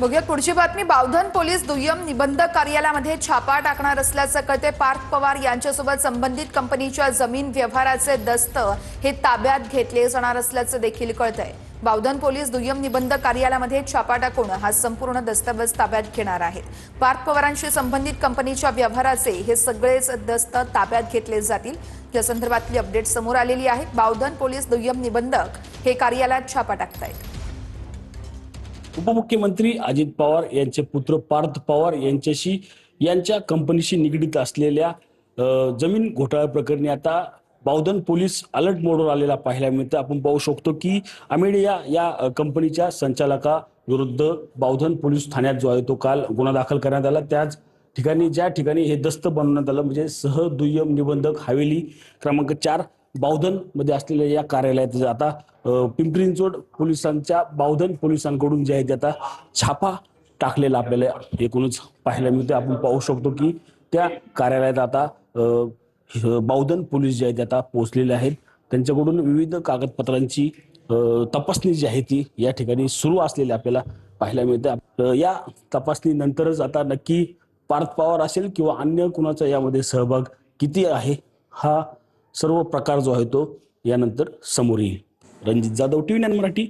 बघूया पुढची बातमी. बावधन पोलीस दुय्यम निबंधक कार्यालयामध्ये छापा टाकणार असल्याचं कळते पार्थ पवार यांच्यासोबत संबंधित कंपनीच्या जमीन व्यवहाराचे दस्त हे ताब्यात घेतले जाणार असल्याचं देखील कळतंय. बावधन पोलीस दुय्यम निबंधक कार्यालयामध्ये छापा टाकून हा संपूर्ण दस्तावेज ताब्यात घेणार आहेत. पार्थ पवारांशी संबंधित कंपनीच्या व्यवहाराचे हे सगळेच दस्त ताब्यात घेतले जातील. या संदर्भातली अपडेट समोर आलेली आहे. बावधन पोलीस दुय्यम निबंधक हे कार्यालयात छापा टाकतायत. उपमुख्यमंत्री अजित पवार यांचे पुत्र पार्थ पवार यांच्याशी यांच्या कंपनीशी निगडीत असलेल्या जमीन घोटाळा प्रकरणी आता बावधन पोलीस अलर्ट मोडवर आलेला पाहायला मिळतं आपण पाहू शकतो की अमेडिया या कंपनीच्या संचालका विरुद्ध बावधन पोलीस ठाण्यात जो आहे तो काल गुन्हा दाखल करण्यात आला. त्याच ठिकाणी ज्या ठिकाणी हे दस्त बनवण्यात आलं म्हणजे सहदुय्यम निबंधक हवेली क्रमांक चार बावधनमध्ये असलेल्या या कार्यालयात आता पिंपरींचोड पिंपरी पोलिसांच्या बावधन पोलिसांकडून जे आहे ते आता छापा टाकलेला आपल्याला एकूणच पाहायला मिळते आपण पाहू शकतो की त्या कार्यालयात आता बावधन पोलीस जे आहेत आता पोहोचलेले आहेत. त्यांच्याकडून विविध कागदपत्रांची तपासणी जी आहे ती या ठिकाणी सुरू असलेली आपल्याला पाहायला मिळते या या तपासणीनंतरच आता नक्की पार्थ पवार असेल किंवा अन्य कुणाचा यामध्ये सहभाग किती आहे हा सर्व प्रकार जो आहे तो यानंतर समोर येईल. Ranjit Jadhav TV nine Marathi.